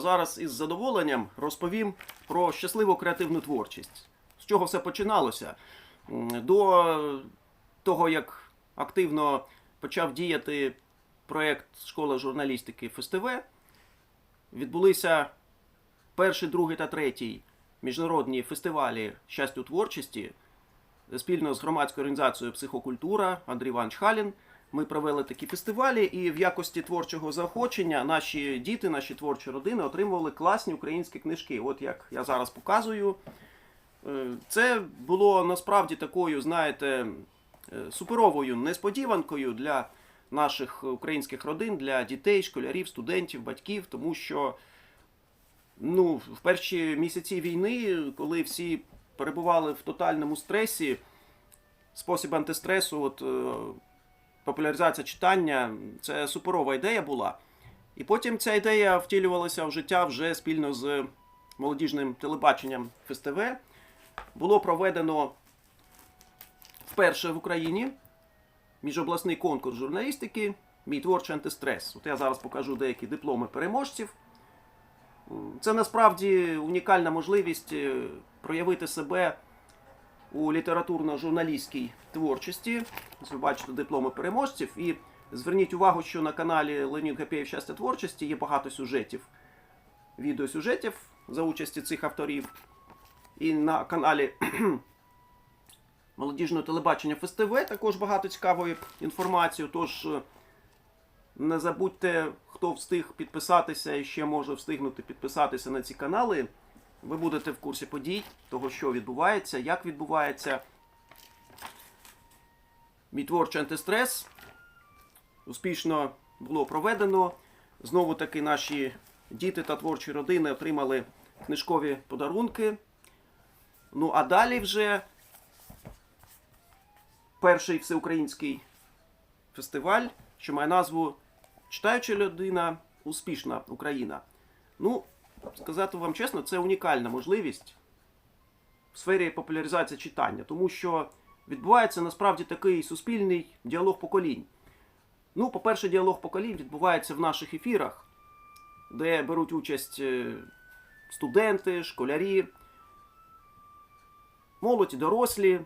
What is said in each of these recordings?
Зараз із задоволенням розповім про щасливу креативну творчість. З чого все починалося? До того, як активно почав діяти проєкт Школа журналістики ФСТВ, відбулися перший, другий та третій міжнародні фестивалі щастя творчості спільно з громадською організацією Психокультура Андрій Іванович Халін. Ми провели такі фестивалі, і в якості творчого заохочення наші діти, наші творчі родини отримували класні українські книжки. От як я зараз показую. Е, Це було насправді такою, знаєте, е, суперовою несподіванкою для наших українських родин, для дітей, школярів, студентів, батьків, тому що ну, в перші місяці війни, коли всі перебували в тотальному стресі, спосіб антистресу, от, е, популяризація читання це суперова ідея була. І потім ця ідея втілювалася в життя вже спільно з молодіжним телебаченням ФСТВ. Було проведено вперше в Україні міжобласний конкурс журналістики Мій творчий антистрес. От я зараз покажу деякі дипломи переможців. Це насправді унікальна можливість е, проявити себе у літературно-журналістській творчості. Ви бачите дипломи переможців. І зверніть увагу, що на каналі Леонід Гапєєв щастя творчості є багато сюжетів, відеосюжетів за участі цих авторів. І на каналі молодіжного телебачення ФСТВ також багато цікавої інформації. Тож е, не забудьте, хто встиг підписатися і ще може встигнути підписатися на ці канали. Ви будете в курсі подій, того, що відбувається, як відбувається. Мій творчий антистрес успішно було проведено. Знову таки наші діти та творчі родини отримали книжкові подарунки. Ну, а далі вже перший всеукраїнський фестиваль, що має назву Читаюча людина, успішна Україна. Ну, сказати вам чесно, це унікальна можливість в сфері популяризації читання, тому що відбувається насправді такий суспільний діалог поколінь. Ну, по-перше, діалог поколінь відбувається в наших ефірах, де беруть участь е, студенти, школярі, молодь, і дорослі,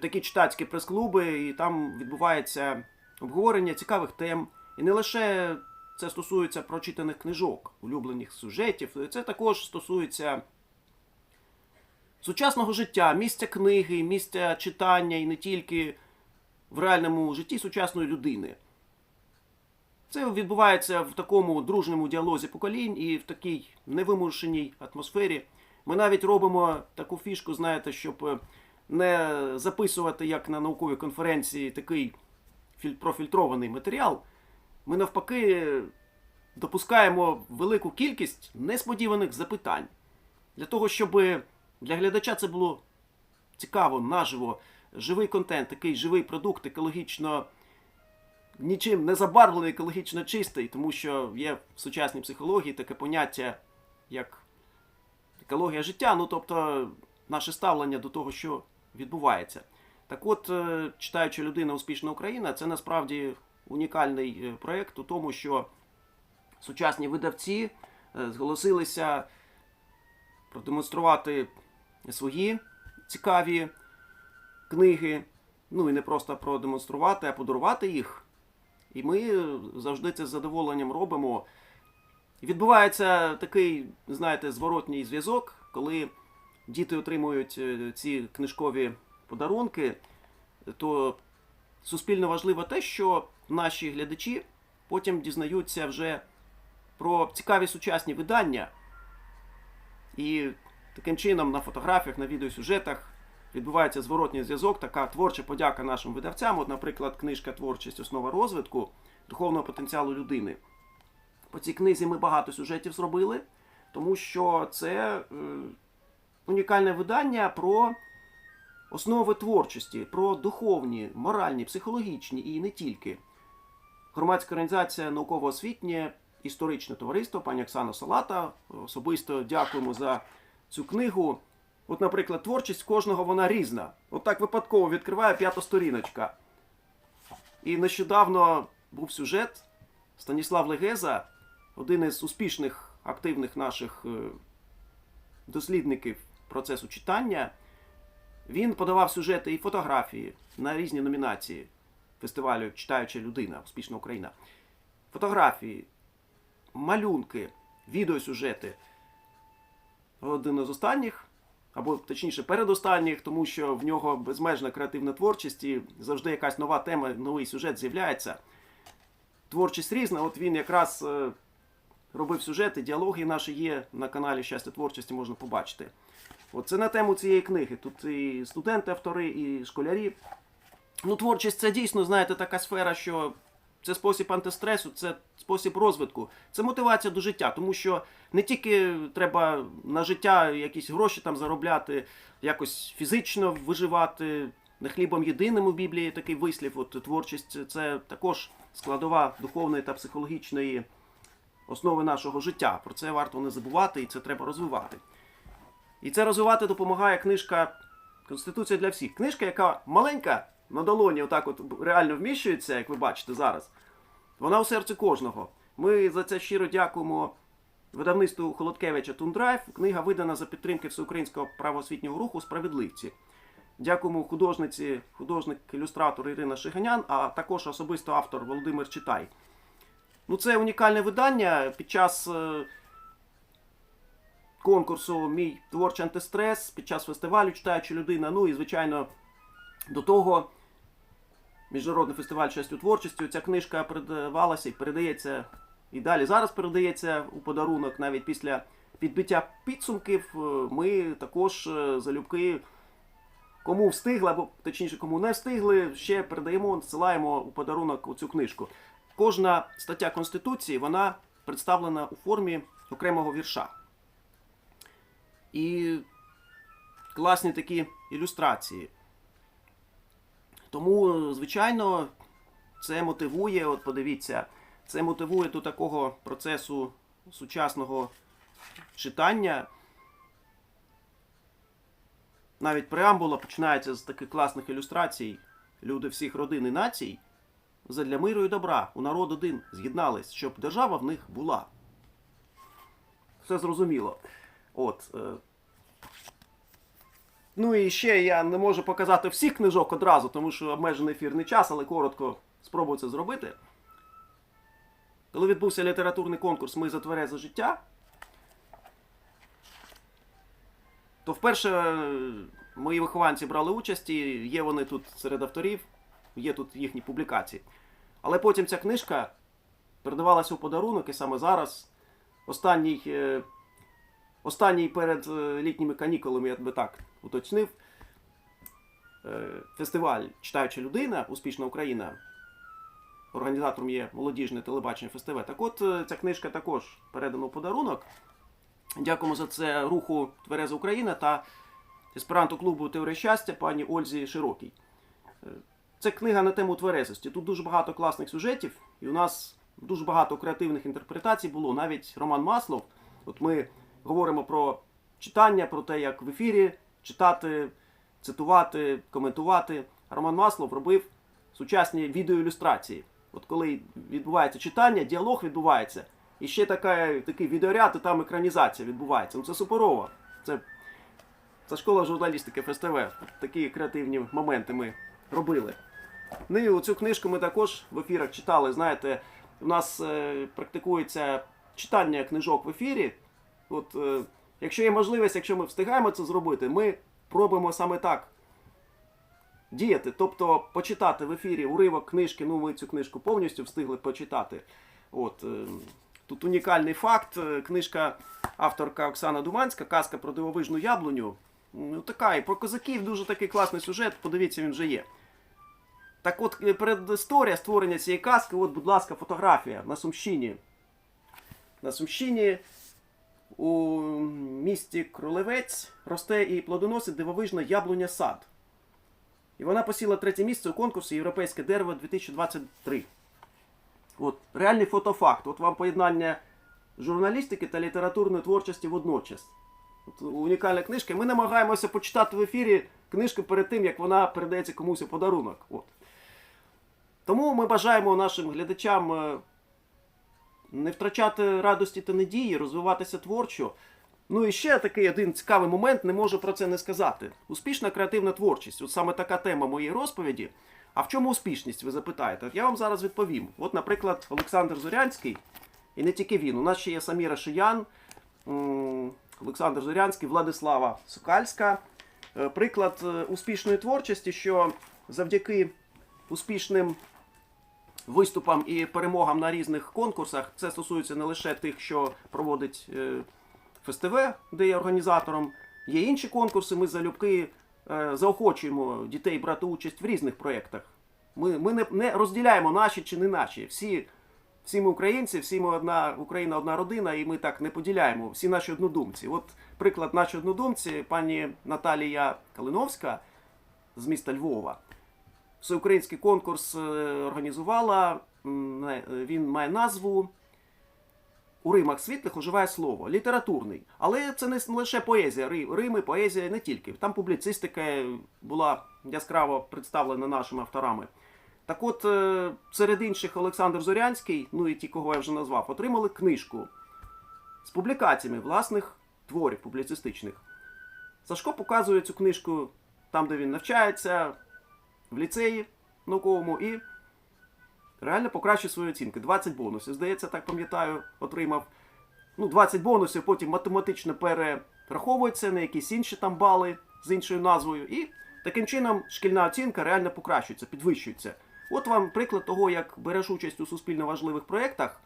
такі читацькі прес-клуби, і там відбувається обговорення цікавих тем. І не лише це стосується прочитаних книжок, улюблених сюжетів, це також стосується сучасного життя, місця книги, місця читання і не тільки в реальному житті сучасної людини. Це відбувається в такому дружному діалозі поколінь і в такій невимушеній атмосфері. Ми навіть робимо таку фішку, знаєте, щоб е, не записувати як на науковій конференції такий профільтрований матеріал. Ми навпаки допускаємо велику кількість несподіваних запитань. Для того, щоб для глядача це було цікаво, наживо, живий контент, такий живий продукт, екологічно нічим не забарвлений, екологічно чистий, тому що є в сучасній психології таке поняття, як екологія життя, ну тобто наше ставлення до того, що відбувається. Так от, е, читаючи людина успішна Україна, це насправді унікальний е, проєкт у тому, що сучасні видавці е, зголосилися продемонструвати свої цікаві книги. Ну і не просто продемонструвати, а подарувати їх. І ми е, завжди це з задоволенням робимо. Відбувається такий, знаєте, зворотній зв'язок, коли діти отримують ці книжкові подарунки, то суспільно важливо те, що наші глядачі потім дізнаються вже про цікаві сучасні видання. І таким чином на фотографіях, на відеосюжетах відбувається зворотній зв'язок, така творча подяка нашим видавцям. От, наприклад, книжка Творчість основа розвитку духовного потенціалу людини. По цій книзі ми багато сюжетів зробили, тому що це е, унікальне видання про основи творчості, про духовні, моральні, психологічні і не тільки. Громадська організація науково-освітнє історичне товариство, пані Оксана Салата. Особисто дякуємо за цю книгу. От, наприклад, творчість кожного вона різна. От так випадково відкриває п'ята сторіночка. І нещодавно був сюжет Станіслав Легеза, один із успішних активних наших е, дослідників процесу читання. Він подавав сюжети і фотографії на різні номінації фестивалю Читаюча людина, успішна Україна. Фотографії, малюнки, відеосюжети. Один з останніх, або точніше передостанніх, тому що в нього безмежна креативна творчість і завжди якась нова тема, новий сюжет з'являється. Творчість різна, от він якраз е, робив сюжети, діалоги наші є на каналі Щастя творчості, можна побачити. От це на тему цієї книги. Тут і студенти, автори, і школярі. Ну, творчість це дійсно, знаєте, така сфера, що це спосіб антистресу, це спосіб розвитку, це мотивація до життя, тому що не тільки треба на життя якісь гроші там заробляти, якось фізично виживати. Не хлібом єдиним у Біблії такий вислів. От творчість це також складова духовної та психологічної основи нашого життя. Про це варто не забувати і це треба розвивати. І це розвивати допомагає книжка Конституція для всіх. Книжка, яка маленька на долоні, отак от реально вміщується, як ви бачите зараз. Вона у серці кожного. Ми за це щиро дякуємо видавництву Холодкевича Тундрайв. Книга видана за підтримки всеукраїнського правоосвітнього руху Справедливці. Дякуємо художниці, художник-ілюстратор Ірина Шиганян, а також особисто автор Володимир Читай. Ну, це унікальне видання під час е, конкурсу Мій творчий антистрес, під час фестивалю Читаюча людина. Ну і, звичайно, до того Міжнародний фестиваль щастю творчості. Ця книжка передавалася і передається і далі. Зараз передається у подарунок навіть після підбиття підсумків. е, Ми також е, залюбки. Кому встигли, або точніше, кому не встигли, ще передаємо, надсилаємо у подарунок цю книжку. Кожна стаття Конституції вона представлена у формі окремого вірша. І класні такі ілюстрації. Тому, звичайно, це мотивує, от подивіться, це мотивує до такого процесу сучасного читання. Навіть преамбула починається з таких класних ілюстрацій. Люди всіх родин і націй задля миру і добра у народ один з'єднались, щоб держава в них була. Все зрозуміло. От. Ну і ще я не можу показати всіх книжок одразу, тому що обмежений ефірний час, але коротко спробую це зробити. Коли відбувся літературний конкурс Ми за тверезе життя, то вперше е, мої вихованці брали участь, і є вони тут серед авторів, є тут їхні публікації. Але потім ця книжка передавалася у подарунок, і саме зараз, останній, е, останній перед е, літніми канікулами, я би так уточнив, е, фестиваль Читаюча людина, Успішна Україна. Організатором є молодіжне телебачення фестиваль. Так от е, ця книжка також передана у подарунок. Дякуємо за це руху Твереза Україна та есперанто клубу Теорія щастя пані Ользі Широкій. Е, Це книга на тему тверезості. Тут дуже багато класних сюжетів, і у нас дуже багато креативних інтерпретацій було. Навіть Роман Маслов. От ми говоримо про читання, про те, як в ефірі читати, цитувати, коментувати. Роман Маслов робив сучасні відеоілюстрації. От коли відбувається читання, діалог відбувається. І ще така, такий відеоряд, і там екранізація відбувається. Ну це суперово. Це, це школа журналістики ФСТВ. Такі креативні моменти ми робили. Ну і цю книжку ми також в ефірах читали. Знаєте, у нас е, практикується читання книжок в ефірі. От, е, якщо є можливість, якщо ми встигаємо це зробити, ми пробуємо саме так діяти. Тобто почитати в ефірі уривок книжки, ну ми цю книжку повністю встигли почитати. От, е, тут унікальний факт. Е, Книжка авторка Оксана Думанська, казка про дивовижну яблуню. Ну, така, і про козаків дуже такий класний сюжет, подивіться, він вже є. Так от, е, передісторія створення цієї казки, от, будь ласка, фотографія на Сумщині. На Сумщині у місті Кролевець росте і плодоносить дивовижна яблуня сад. І вона посіла третє місце у конкурсі Європейське дерево 2023. От, реальний фотофакт. От вам поєднання журналістики та літературної творчості водночас. От, унікальна книжка. Ми намагаємося почитати в ефірі книжку перед тим, як вона передається комусь у подарунок. От. Тому ми бажаємо нашим глядачам е, не втрачати радості та надії, розвиватися творчо. Ну і ще такий один цікавий момент, не можу про це не сказати. Успішна креативна творчість. От саме така тема моєї розповіді. А в чому успішність, ви запитаєте? Я вам зараз відповім. От, наприклад, Олександр Зорянський, і не тільки він. У нас ще є Саміра Шиян, Олександр Зорянський, Владислава Сокальська. Е, Приклад е, успішної творчості, що завдяки успішним виступам і перемогам на різних конкурсах. Це стосується не лише тих, що проводить е, ФСТВ, де є організатором. Є інші конкурси. Ми залюбки е, заохочуємо дітей брати участь в різних проєктах. Ми, ми не, не розділяємо наші чи не наші. Всі, всі ми українці, всі ми одна Україна, одна родина, і ми так не поділяємо. Всі наші однодумці. От приклад наші однодумці, пані Наталія Калиновська з міста Львова всеукраїнський конкурс е, організувала. Е, Він має назву У Римах світлих оживає слово. Літературний. Але це не лише поезія. Рими, поезія не тільки. Там публіцистика була яскраво представлена нашими авторами. Так от, е, серед інших Олександр Зорянський, ну і ті, кого я вже назвав, отримали книжку з публікаціями власних творів публіцистичних. Сашко показує цю книжку там, де він навчається, в ліцеї науковому і реально покращив свої оцінки. 20 бонусів. Здається, так пам'ятаю, отримав. Ну, 20 бонусів, потім математично перераховується на якісь інші там бали з іншою назвою. І таким чином шкільна оцінка реально покращується, підвищується. От вам приклад того, як береш участь у суспільно важливих проєктах,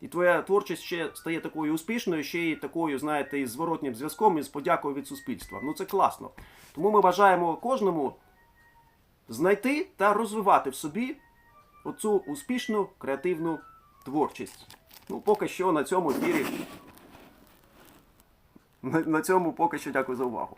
і твоя творчість ще стає такою успішною, ще й такою, знаєте, із зворотнім зв'язком, і з подякою від суспільства. Ну це класно. Тому ми бажаємо кожному знайти та розвивати в собі оцю успішну креативну творчість. Ну, поки що на цьому ефірі. На, цьому поки що дякую за увагу.